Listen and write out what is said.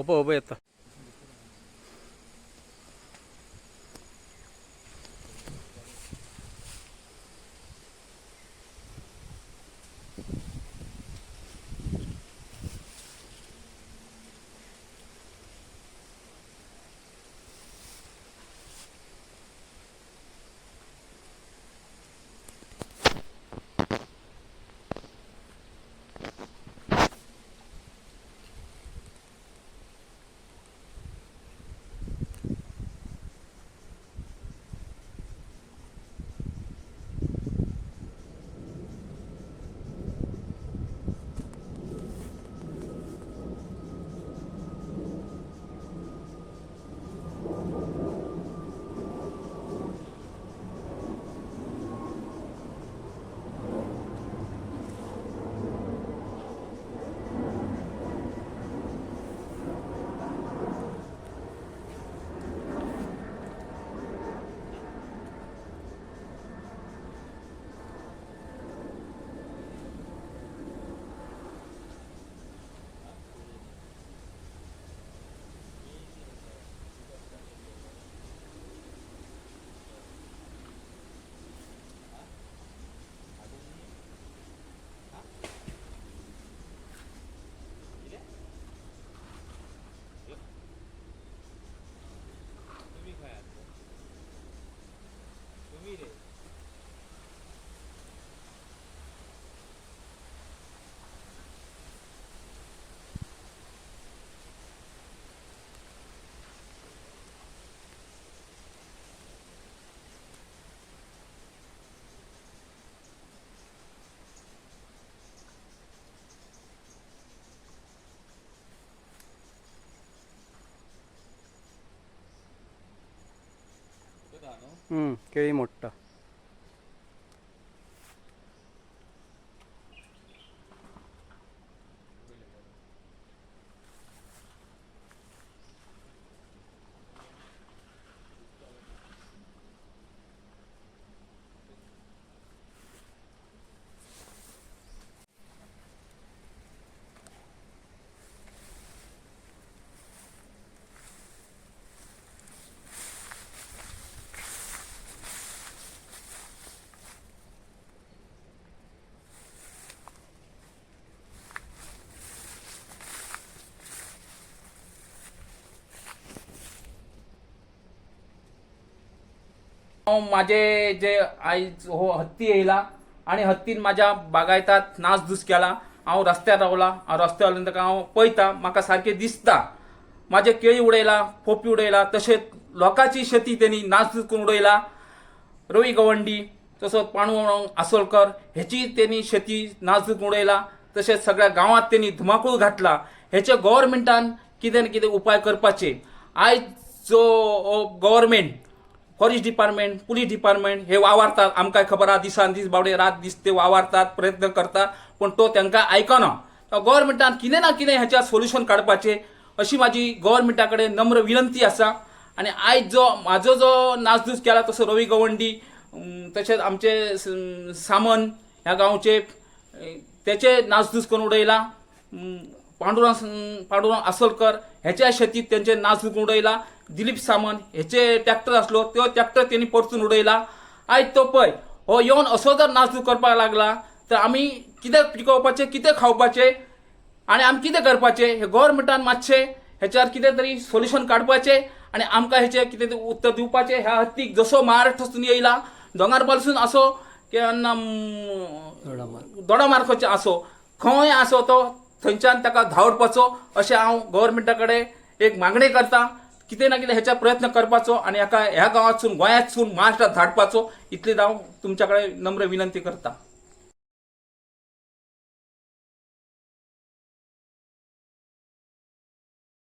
我不会背的。हम्म, केळी मोठं माझे जे आई हो हत्ती येयला आणि हत्तीन माझ्या बागायतात नासधूस केला. हांव रस्त्यार रावला. हांव रस्त्यार रावल्यानंतर हांव पळयता म्हाका सारकें दिसता. माझे केळी उडयला पोपी उडयला तशेंच लोकांची शेती तेणी नासधूस करून उडयला. रवी गवंडी तसोच पाणू आसोलकर हेची तेणी शेती नासधूस उडयला. तशेंच सगळ्या गांवांत तेणी धुमाकूळ घातला. हेचे गव्हर्मेंटान कितें ना कितें उपाय करपाचे. आयज जो government forest department police department हे वावरतात. आमकां खबर आहा? दिसान दीस बावडे रात दीस ते वावरतात प्रयत्न करतात. पण तो तांकां आयकना गव्हर्मेंटान कितें ना कितें हेच्या सोल्युशन काडपाचें अशी माझी गव्हर्मेंटा कडेन नम्र विनंती आसा आनी आयज जो म्हाजो जो नाचदूस केला तसो रवी गवंडी तशेंच आमचे सामन ह्या गांवचे त्याचे तेचे करून उडयला पांडुरंग पांडुरंग आसोलकर हेच्या शेतीत त्यांचे करून उडयला दिलीप सामंत हेचे ट्रॅक्टर आसलो तो ट्रॅक्टर त्यांनी परतून उडयला आयज तो पळय हो येवन असो जर नासधूस करपाक लागला तर आमी कितें पिकोवपाचें कितें खावपाचें आणि आमी कितें करपाचें हे गव्हर्मेंटान मातशें हेच्यार कितें तरी सोल्युशन काडपाचें आनी आमकां हेचें कितें तरी उत्तर दिवपाचें ह्या हत्तीक जसो महाराष्ट्रासून येयला दोंगार पालसून आसो किंवा दोडामार्गाचे आसो खंय आसो तो थंयच्यान ताका धांवडपाचो अशें हांव गव्हर्मेंटा कडेन एक मागणी करतां कितें ना कितें हेच्या प्रयत्न करपाचो आनी हाका ह्या गांवांतसून गोंयांतसून महाराष्ट्रांत धाडपाचो इतली हांव तुमच्या कडेन नम्र विनंती करतां.